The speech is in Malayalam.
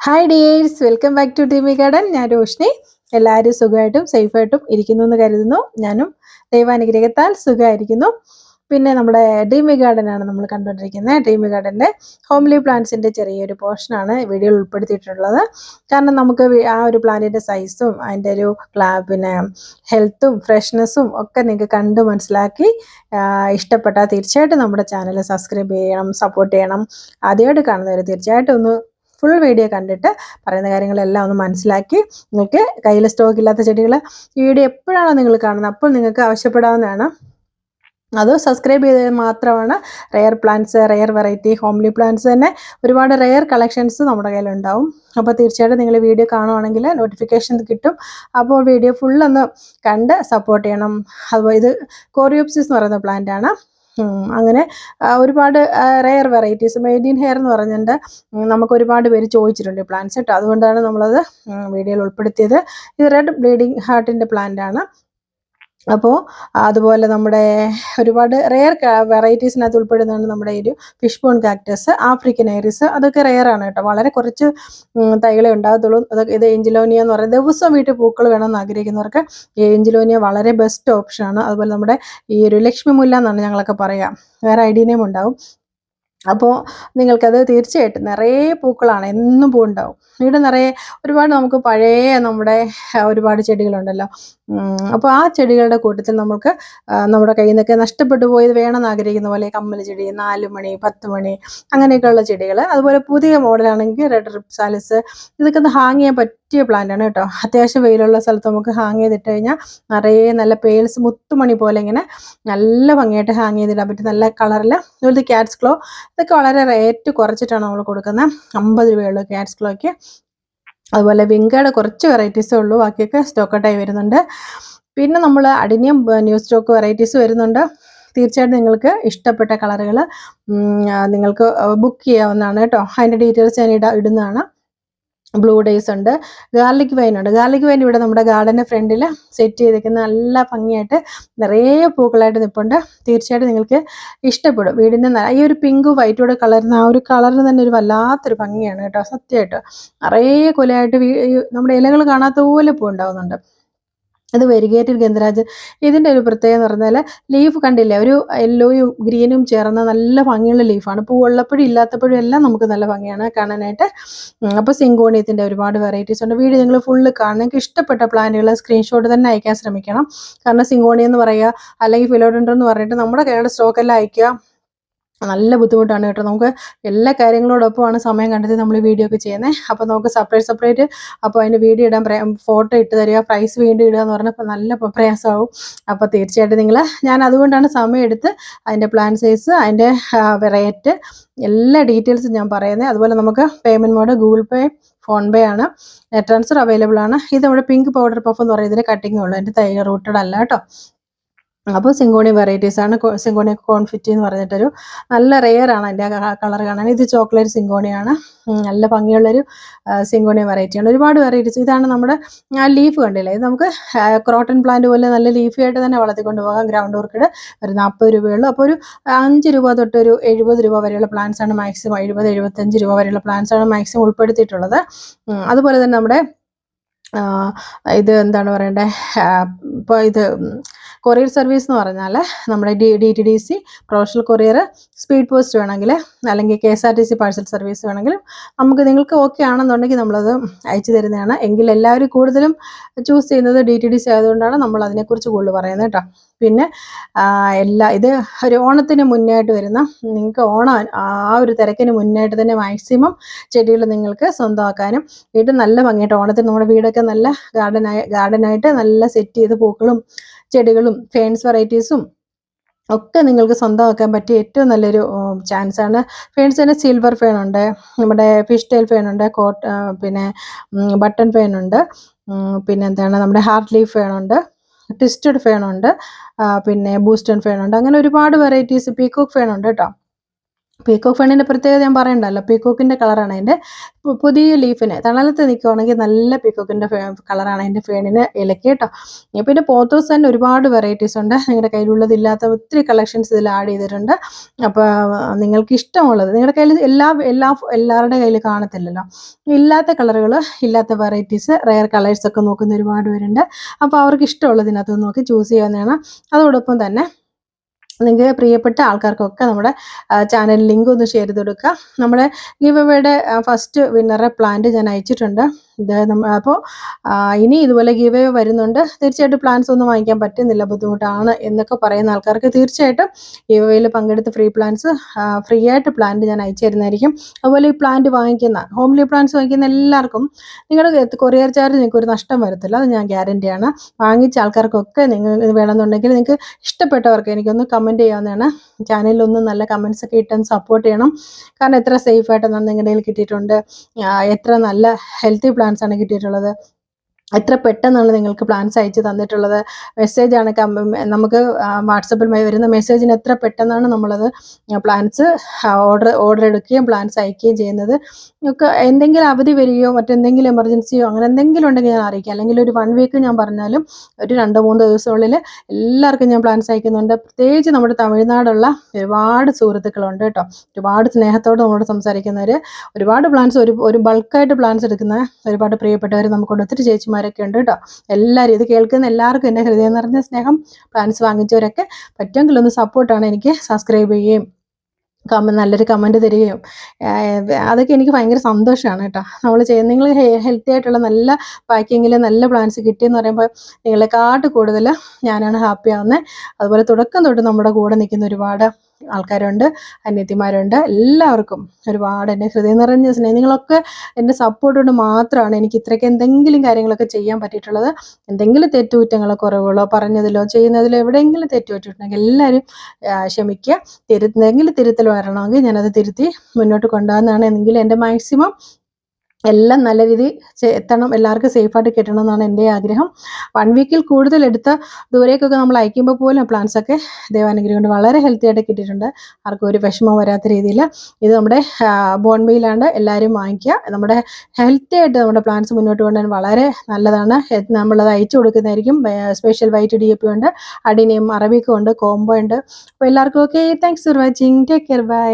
Hi dears welcome back to tea garden ഞാൻ രോഷ്നി. എല്ലാവരും സുഖമായിട്ടും സേഫായിട്ടും ഇരിക്കുന്നു എന്ന് കരുതുന്നു. ഞാനും ദൈവാനുഗ്രഹത്താൽ സുഖമായിരിക്കുന്നു. പിന്നെ നമ്മുടെ ഡ്രീമി ഗാർഡൻ ആണ് നമ്മൾ കണ്ടുകൊണ്ടിരിക്കുന്നത്. ഡ്രീമി ഗാർഡന്റെ ഹോംലി പ്ലാന്റ്സിന്റെ ചെറിയൊരു പോർഷനാണ് വീഡിയോയിൽ ഉൾപ്പെടുത്തിയിട്ടുള്ളത്. കാരണം നമുക്ക് ആ ഒരു പ്ലാന്റിന്റെ സൈസും അതിന്റെ ഒരു ക്ലാ പിന്നെ ഹെൽത്തും ഫ്രഷ്നെസ്സും ഒക്കെ നിങ്ങൾക്ക് കണ്ട് മനസ്സിലാക്കി ഇഷ്ടപ്പെട്ടാൽ തീർച്ചയായിട്ടും നമ്മുടെ ചാനൽ സബ്സ്ക്രൈബ് ചെയ്യണം സപ്പോർട്ട് ചെയ്യണം. ആദ്യമായിട്ട് കാണുന്നവർ തീർച്ചയായിട്ടും ഒന്ന് ഫുൾ വീഡിയോ കണ്ടിട്ട് പറയുന്ന കാര്യങ്ങളെല്ലാം ഒന്ന് മനസ്സിലാക്കി നിങ്ങൾക്ക് കയ്യിൽ സ്റ്റോക്ക് ഇല്ലാത്ത ചെടികൾ ഈ വീഡിയോ എപ്പോഴാണോ നിങ്ങൾ കാണുന്നത് അപ്പോൾ നിങ്ങൾക്ക് ആവശ്യപ്പെടാവുന്നതാണ്. അത് സബ്സ്ക്രൈബ് ചെയ്തത് മാത്രമാണ് rare plants rare variety homely plants തന്നെ ഒരുപാട് റെയർ കളക്ഷൻസ് നമ്മുടെ കയ്യിലുണ്ടാവും അപ്പോൾ തീർച്ചയായിട്ടും നിങ്ങൾ വീഡിയോ കാണുവാണെങ്കിൽ നോട്ടിഫിക്കേഷൻ കിട്ടും. അപ്പോൾ വീഡിയോ ഫുള്ളൊന്ന് കണ്ട് സപ്പോർട്ട് ചെയ്യണം. അതുപോലെ ഇത് കോറിയോപ്സിസ് എന്ന് പറയുന്ന പ്ലാന്റ് ആണ്. അങ്ങനെ ഒരുപാട് rare varieties made in here എന്ന് പറഞ്ഞിട്ട് നമുക്ക് ഒരുപാട് പേര് ചോദിച്ചിട്ടുണ്ട് പ്ലാന്റ്സ് കേട്ടോ അതുകൊണ്ടാണ് നമ്മളത് വീഡിയോയിൽ ഉൾപ്പെടുത്തിയത്. ഇത് റെഡ് ബ്ലീഡിങ് ഹാർട്ടിന്റെ പ്ലാന്റ് ആണ്. അപ്പോൾ അതുപോലെ നമ്മുടെ ഒരുപാട് റെയർ വെറൈറ്റീസിനകത്ത് ഉൾപ്പെടുന്നതാണ് നമ്മുടെ ഒരു fish bone cactus African iris അതൊക്കെ റെയർ ആണ് കേട്ടോ. വളരെ കുറച്ച് തൈകളെ ഉണ്ടാകത്തുള്ളൂ. അതൊക്കെ ഇത് എഞ്ചിലോനിയ എന്ന് പറയുന്നത് ദിവസം വീട്ടിൽ പൂക്കൾ വേണമെന്ന് ആഗ്രഹിക്കുന്നവർക്ക് എഞ്ചിലോനിയ വളരെ ബെസ്റ്റ് ഓപ്ഷനാണ് അതുപോലെ നമ്മുടെ ഈ ഒരു ലക്ഷ്മി മുല്ല എന്നാണ് ഞങ്ങളൊക്കെ പറയാം. വേറെ ഐഡിയ നെയിം ഉണ്ടാവും. അപ്പോൾ നിങ്ങൾക്കത് തീർച്ചയായിട്ടും നിറയെ പൂക്കളാണ്. എന്നും പൂവുണ്ടാവും. വീട് നിറയെ ഒരുപാട് നമുക്ക് പഴയ നമ്മുടെ ഒരുപാട് ചെടികളുണ്ടല്ലോ. അപ്പോൾ ആ ചെടികളുടെ കൂട്ടത്തിൽ നമുക്ക് നമ്മുടെ കയ്യിൽ നിന്നൊക്കെ നഷ്ടപ്പെട്ടു പോയത് വേണമെന്ന് ആഗ്രഹിക്കുന്ന പോലെ കമ്മൽ ചെടി നാല് മണി പത്ത് മണി അങ്ങനെയൊക്കെയുള്ള ചെടികൾ അതുപോലെ പുതിയ മോഡലാണെങ്കിൽ റെഡ് റിപ്സാലിസ് ഇതൊക്കെ ഒന്ന് ഹാങ് ചെയ്യാൻ പറ്റിയ പ്ലാന്റ് ആണ് കേട്ടോ. അത്യാവശ്യം വെയിലുള്ള സ്ഥലത്ത് നമുക്ക് ഹാങ് ചെയ്തിട്ട് കഴിഞ്ഞാൽ നിറയെ നല്ല പേൽസ് മുത്തുമണി പോലെ ഇങ്ങനെ നല്ല ഭംഗിയായിട്ട് ഹാങ് ചെയ്തിടാൻ പറ്റും. നല്ല കളറിൽ അതുപോലെ ക്യാറ്റ്സ് ക്ലോ ഇതൊക്കെ വളരെ റേറ്റ് കുറച്ചിട്ടാണ് നമ്മൾ കൊടുക്കുന്നത്. അമ്പത് രൂപയുള്ള ക്യാറ്റ്സ് ക്ലോയ്ക്ക് അതുപോലെ വിങ്കയുടെ കുറച്ച് വെറൈറ്റീസേ ഉള്ളൂ. ബാക്കിയൊക്കെ സ്റ്റോക്കട്ടായി വരുന്നുണ്ട്. പിന്നെ നമ്മൾ അഡിനിയം ന്യൂ സ്റ്റോക്ക് വെറൈറ്റീസ് വരുന്നുണ്ട്. തീർച്ചയായിട്ടും നിങ്ങൾക്ക് ഇഷ്ടപ്പെട്ട കളറുകൾ നിങ്ങൾക്ക് ബുക്ക് ചെയ്യാവുന്നതാണ് കേട്ടോ. അതിന്റെ ഡീറ്റെയിൽസ് ഞാൻ ഇട ഇടുന്നതാണ്. ബ്ലൂ ഡേയ്സ് ഉണ്ട്. ഗാർലിക് വൈൻ ഉണ്ട്. ഗാർലിക് വൈൻ ഇവിടെ നമ്മുടെ ഗാർഡന്റെ ഫ്രണ്ടിൽ സെറ്റ് ചെയ്തിരിക്കുന്ന നല്ല ഭംഗിയായിട്ട് നിറയെ പൂക്കളായിട്ട് നിൽപ്പുണ്ട് തീർച്ചയായിട്ടും നിങ്ങൾക്ക് ഇഷ്ടപ്പെടും. വീടിന്റെ ഈ ഒരു പിങ്ക് വൈറ്റോടെ കളറുന്ന ആ ഒരു കളറിന് തന്നെ ഒരു വല്ലാത്തൊരു ഭംഗിയാണ് കേട്ടോ. സത്യമായിട്ട്. നിറയെ കൊലയായിട്ട് നമ്മുടെ ഇലകൾ കാണാത്ത പോലെ പൂ ഉണ്ടാവുന്നുണ്ട് ഇത് വെരിഗേറ്റഡ് ഗന്ധരാജ് ഇതിന്റെ ഒരു പ്രത്യേകത എന്ന് പറഞ്ഞാൽ ലീഫ് കണ്ടില്ലേ? ഒരു യെല്ലോയും ഗ്രീനും ചേർന്ന നല്ല ഭംഗിയുള്ള ലീഫാണ് പൂ ഉള്ളപ്പോഴും ഇല്ലാത്തപ്പോഴും എല്ലാം നമുക്ക് നല്ല ഭംഗിയാണ് കാണാനായിട്ട്. അപ്പോൾ സിങ്കോണിയത്തിന്റെ ഒരുപാട് വെറൈറ്റീസ് ഉണ്ട്. വീഡിയോ നിങ്ങൾ ഫുള്ള് കാണാൻ നിങ്ങൾക്ക് ഇഷ്ടപ്പെട്ട പ്ലാന്റുകൾ സ്ക്രീൻഷോട്ട് തന്നെ അയക്കാൻ ശ്രമിക്കണം. കാരണം സിങ്കോണിയ എന്ന് പറയുക അല്ലെങ്കിൽ ഫിലോഡൻഡ്രോ എന്ന് പറഞ്ഞിട്ട് നമ്മുടെ കയ്യുടെ സ്റ്റോക്കെല്ലാം അയക്കുക. നല്ല ബുദ്ധിമുട്ടാണ് കേട്ടോ. നമുക്ക് എല്ലാ കാര്യങ്ങളോടൊപ്പമാണ് സമയം കണ്ടെത്തി നമ്മൾ വീഡിയോ ഒക്കെ ചെയ്യുന്നത് അപ്പോൾ നമുക്ക് സെപ്പറേറ്റ് സെപ്പറേറ്റ് അപ്പോൾ അതിന്റെ വീഡിയോ ഇടാൻ ഫോട്ടോ ഇട്ട് തരിക പ്രൈസ് വീണ്ടും ഇടുക എന്ന് പറഞ്ഞപ്പോൾ നല്ല പ്രയാസമാവും. അപ്പോൾ തീർച്ചയായിട്ടും നിങ്ങൾ ഞാൻ അതുകൊണ്ടാണ് സമയം എടുത്ത് അതിന്റെ പ്ലാൻ സൈസ് അതിന്റെ റേറ്റ് എല്ലാ ഡീറ്റെയിൽസും ഞാൻ പറയുന്നത് അതുപോലെ നമുക്ക് payment mode Google Pay PhonePe ആണ്. നെറ്റ് ട്രാൻസ്ഫർ അവൈലബിൾ ആണ്. ഇത് നമ്മുടെ പിങ്ക് പൗഡർ പഫ് എന്ന് പറയുന്നതിന് കട്ടിങ്ങേ ഉള്ളൂ. എന്റെ തൈ റൂട്ടഡ് അല്ല കേട്ടോ. അപ്പോൾ സിങ്കോണി വെറൈറ്റീസ് ആണ്. സിങ്കോണി കോൺഫിറ്റി എന്ന് പറഞ്ഞിട്ടൊരു നല്ല റെയർ ആണ് അതിന്റെ കളർ കാണാൻ. ഇത് ചോക്ലേറ്റ് സിങ്കോണിയാണ് നല്ല ഭംഗിയുള്ളൊരു സിങ്കോണി വെറൈറ്റിയാണ് ഒരുപാട് വെറൈറ്റീസ് ഇതാണ് നമ്മുടെ ആ ലീഫ് കണ്ടില്ലേ? ഇത് നമുക്ക് ക്രോട്ടൺ പ്ലാന്റ് പോലെ നല്ല ലീഫിയായിട്ട് തന്നെ വളർത്തിക്കൊണ്ട് പോകാം. ഗ്രൗണ്ട് ഓർക്കിഡ് ഒരു നാൽപ്പത് രൂപയുള്ളൂ അപ്പോൾ ഒരു അഞ്ച് രൂപ തൊട്ട് ഒരു എഴുപത് രൂപ വരെയുള്ള പ്ലാന്റ്സ് ആണ് മാക്സിമം എഴുപത് എഴുപത്തഞ്ച് രൂപ വരെയുള്ള പ്ലാന്റ്സ് ആണ് മാക്സിമം ഉൾപ്പെടുത്തിയിട്ടുള്ളത്. അതുപോലെ തന്നെ നമ്മുടെ ഇത് എന്താണ് പറയണ്ടേ? ഇപ്പോൾ ഇത് കൊറിയർ സർവീസ് എന്ന് പറഞ്ഞാൽ നമ്മുടെ D D T D C professional courier speed post വേണമെങ്കിൽ അല്ലെങ്കിൽ K S R T C parcel service വേണമെങ്കിൽ നമുക്ക് നിങ്ങൾക്ക് ഓക്കെ ആണെന്നുണ്ടെങ്കിൽ നമ്മളത് അയച്ചു തരുന്നതാണ്. എങ്കിൽ എല്ലാവരും കൂടുതലും ചൂസ് ചെയ്യുന്നത് ഡി ടി ഡി സി ആയതുകൊണ്ടാണ് നമ്മൾ അതിനെക്കുറിച്ച് കൂടുതൽ പറയുന്നത് കേട്ടോ. പിന്നെ എല്ലാ ഇത് ഒരു ഓണത്തിന് മുന്നായിട്ട് വരുന്ന നിങ്ങൾക്ക് ഓണം ആ ഒരു തിരക്കിന് മുന്നായിട്ട് തന്നെ മാക്സിമം ചെടികൾ നിങ്ങൾക്ക് സ്വന്തമാക്കാനും വീട്ടിൽ നല്ല ഭംഗിയായിട്ട് ഓണത്തിന് നമ്മുടെ വീടൊക്കെ നല്ല ഗാർഡനായി ഗാർഡനായിട്ട് നല്ല സെറ്റ് ചെയ്ത് പൂക്കളും ചെടികളും ഫേൺസ് വെറൈറ്റീസും ഒക്കെ നിങ്ങൾക്ക് സ്വന്തമാക്കാൻ പറ്റിയ ഏറ്റവും നല്ലൊരു ചാൻസ് ആണ്. തന്നെ സിൽവർ ഫേൺ ഉണ്ട്. നമ്മുടെ ഫിഷ് ടൈൽ ഫേൺ ഉണ്ട് കോട്ട് പിന്നെ ബട്ടൺ ഫേൺ ഉണ്ട്. പിന്നെ എന്താണ് നമ്മുടെ ഹാർട്ട് ലീഫ് ഫേൺ ഉണ്ട് ട്വിസ്റ്റഡ് ഫേൺ ഉണ്ട് പിന്നെ ബൂസ്റ്റൺ ഫേൺ ഉണ്ട്. അങ്ങനെ ഒരുപാട് വെറൈറ്റീസ് പീക്കോക്ക് ഫേൺ ഉണ്ട് കേട്ടോ. പീക്കോക്ക് ഫണ്ണിന്റെ പ്രത്യേകത ഞാൻ പറയണ്ടല്ലോ. പീക്കോക്കിന്റെ കളറാണ് അതിന്റെ പുതിയ ലീഫിന് തണലത്ത് നിൽക്കുവാണെങ്കിൽ നല്ല പീക്കോക്കിന്റെ കളറാണ് അതിന്റെ ഫേണിന് ഇലക്ക് കേട്ടോ. പിന്നെ പോത്തോസ് തന്നെ ഒരുപാട് വെറൈറ്റീസ് ഉണ്ട്. നിങ്ങളുടെ കയ്യിലുള്ളതില്ലാത്ത ഒത്തിരി കളക്ഷൻസ് ഇതിൽ ആഡ് ചെയ്തിട്ടുണ്ട്. അപ്പോൾ നിങ്ങൾക്ക് ഇഷ്ടമുള്ളത് നിങ്ങളുടെ കയ്യിൽ എല്ലാ എല്ലാ എല്ലാവരുടെ കയ്യിൽ കാണത്തില്ലല്ലോ. ഇല്ലാത്ത കളറുകൾ ഇല്ലാത്ത വെറൈറ്റീസ് റെയർ കളേഴ്സ് ഒക്കെ നോക്കുന്ന ഒരുപാട് പേരുണ്ട്. അപ്പോൾ അവർക്ക് ഇഷ്ടമുള്ളതിനകത്ത് നോക്കി ചൂസ് ചെയ്യാവുന്നതാണ്. അതോടൊപ്പം തന്നെ നിങ്ങൾക്ക് പ്രിയപ്പെട്ട ആൾക്കാർക്കൊക്കെ നമ്മുടെ ചാനൽ ലിങ്ക് ഒന്ന് ഷെയർ ചെയ്ത് കൊടുക്കുക. നമ്മുടെ ഗീവ് അവയുടെ ഫസ്റ്റ് വിന്നറെ പ്ലാന്റ് ഞാൻ അയച്ചിട്ടുണ്ട്. അപ്പോൾ ഇനി ഇതുപോലെ ഗീവ് വരുന്നുണ്ട്. തീർച്ചയായിട്ടും പ്ലാൻസ് ഒന്നും വാങ്ങിക്കാൻ പറ്റുന്നില്ല. ബുദ്ധിമുട്ടാണ് എന്നൊക്കെ പറയുന്ന ആൾക്കാർക്ക് തീർച്ചയായിട്ടും ഗീവയിൽ പങ്കെടുത്ത് ഫ്രീ പ്ലാൻസ് ഫ്രീ ആയിട്ട് പ്ലാന്റ് ഞാൻ അയച്ചു തരുന്നതായിരിക്കും. അതുപോലെ ഈ പ്ലാന്റ് വാങ്ങിക്കുന്ന ഹോംലി പ്ലാന്റ്സ് വാങ്ങിക്കുന്ന എല്ലാവർക്കും നിങ്ങളുടെ കൊറിയർ ചാർജ് നിങ്ങൾക്ക് ഒരു നഷ്ടം വരത്തില്ല. അത് ഞാൻ ഗ്യാരണ്ടിയാണ് വാങ്ങിച്ച ആൾക്കാർക്കൊക്കെ നിങ്ങൾ വേണമെന്നുണ്ടെങ്കിൽ നിങ്ങൾക്ക് ഇഷ്ടപ്പെട്ടവർക്ക് എനിക്കൊന്ന് കമന്റ് ചെയ്യാവുന്നതാണ്. ചാനലിലൊന്നും നല്ല കമൻസ് ഒക്കെ ഇട്ടും സപ്പോർട്ട് ചെയ്യണം. കാരണം എത്ര സേഫ് ആയിട്ടാണ് നിങ്ങളുടെ കയ്യിൽ കിട്ടിയിട്ടുണ്ട്. എത്ര നല്ല ഹെൽത്തി പ്ലാന്റ്സ് ആണ് കിട്ടിയിട്ടുള്ളത്. എത്ര പെട്ടെന്നാണ് നിങ്ങൾക്ക് പ്ലാൻസ് അയച്ചു തന്നിട്ടുള്ളത്? മെസ്സേജ് ആണ് നമുക്ക് വാട്സപ്പിൽ വരുന്ന മെസ്സേജിന് എത്ര പെട്ടെന്നാണ് നമ്മളത് പ്ലാൻസ് ഓർഡർ ഓർഡർ എടുക്കുകയും പ്ലാൻസ് അയക്കുകയും ചെയ്യുന്നത്? ഒക്കെ എന്തെങ്കിലും അവധി വരികയോ മറ്റെന്തെങ്കിലും എമർജൻസിയോ അങ്ങനെ എന്തെങ്കിലും ഉണ്ടെങ്കിൽ ഞാൻ അറിയിക്കാം. അല്ലെങ്കിൽ ഒരു വൺ വീക്ക് ഞാൻ പറഞ്ഞാലും ഒരു രണ്ട് മൂന്ന് ദിവസമുള്ളിൽ എല്ലാവർക്കും ഞാൻ പ്ലാൻസ് അയക്കുന്നുണ്ട്. പ്രത്യേകിച്ച് നമ്മുടെ തമിഴ്നാടുള്ള ഒരുപാട് സുഹൃത്തുക്കളുണ്ട് കേട്ടോ. ഒരുപാട് സ്നേഹത്തോട് നമ്മളോട് സംസാരിക്കുന്നവർ ഒരുപാട് പ്ലാൻസ് ഒരു ഒരു ബൾക്കായിട്ട് പ്ലാൻസ് എടുക്കുന്ന ഒരുപാട് പ്രിയപ്പെട്ടവർ നമുക്കുണ്ട്. ഒത്തിരി ചേച്ചിമാരൊക്കെ ഉണ്ട് കേട്ടോ. എല്ലാവരും ഇത് കേൾക്കുന്ന എല്ലാവർക്കും എന്റെ ഹൃദയം നിറഞ്ഞ സ്നേഹം. പ്ലാൻസ് വാങ്ങിച്ചവരൊക്കെ പറ്റുമെങ്കിൽ ഒന്ന് സപ്പോർട്ടാണ് എനിക്ക് സബ്സ്ക്രൈബ് ചെയ്യുകയും കമ നല്ലൊരു കമന്റ് തരികയും. അതൊക്കെ എനിക്ക് ഭയങ്കര സന്തോഷമാണ് കേട്ടോ. നമ്മൾ ചെയ്യുന്ന നിങ്ങൾ ഹെൽത്തി ആയിട്ടുള്ള നല്ല പാക്കിങ്ങിൽ നല്ല പ്ലാൻസ് കിട്ടിയെന്ന് പറയുമ്പോൾ നിങ്ങളെക്കാട്ട് കൂടുതൽ ഞാനാണ് ഹാപ്പി ആവുന്നത് അതുപോലെ തുടക്കം തൊട്ട് നമ്മുടെ കൂടെ നിൽക്കുന്ന ഒരുപാട് ആൾക്കാരുണ്ട് അന്യത്തിമാരുണ്ട്. എല്ലാവർക്കും ഒരുപാട് എന്നെ ഹൃദയം നിറഞ്ഞ സ്നേഹം നിങ്ങളൊക്കെ എന്റെ സപ്പോർട്ട് കൊണ്ട് മാത്രമാണ് എനിക്ക് ഇത്രയ്ക്ക് എന്തെങ്കിലും കാര്യങ്ങളൊക്കെ ചെയ്യാൻ പറ്റിയിട്ടുള്ളത്. എന്തെങ്കിലും തെറ്റുകുറ്റങ്ങളോ കുറവുകളോ പറഞ്ഞതിലോ ചെയ്യുന്നതിലോ എവിടെയെങ്കിലും തെറ്റുപറ്റിയിട്ടുണ്ടെങ്കിൽ എല്ലാവരും ക്ഷമിക്കുക. തിരുത്തെങ്കിൽ തിരുത്തൽ വരണമെങ്കിൽ ഞാനത് തിരുത്തി മുന്നോട്ട് കൊണ്ടുപോകുന്നതാണ് എന്നെങ്കിൽ എന്റെ മാക്സിമം എല്ലാം നല്ല രീതിയിൽ എത്തണം എല്ലാവർക്കും സേഫായിട്ട് കിട്ടണം എന്നാണ് എന്റെ ആഗ്രഹം. വൺ വീക്കിൽ കൂടുതൽ എടുത്ത ദൂരേക്കൊക്കെ നമ്മൾ അയക്കുമ്പോൾ പോലും പ്ലാൻസ് ഒക്കെ ദൈവാനുഗ്രഹം കൊണ്ട് വളരെ ഹെൽത്തി ആയിട്ട് കിട്ടിയിട്ടുണ്ട്. ആർക്കും ഒരു വിഷമം വരാത്ത രീതിയിൽ. ഇത് നമ്മുടെ ബോൺബെയിലാണ്ട് എല്ലാവരും വാങ്ങിക്കുക. നമ്മുടെ ഹെൽത്തി ആയിട്ട് നമ്മുടെ പ്ലാൻസ് മുന്നോട്ട് കൊണ്ടുവരാൻ വളരെ നല്ലതാണ്. നമ്മളത് അയച്ചു കൊടുക്കുന്നതായിരിക്കും. സ്പെഷ്യൽ വൈറ്റ് ഡി പി ഉണ്ട് അഡിനിയം അറബിക്കും ഉണ്ട് കോംബോ ഉണ്ട്. അപ്പോൾ എല്ലാവർക്കും okay thanks for watching take care bye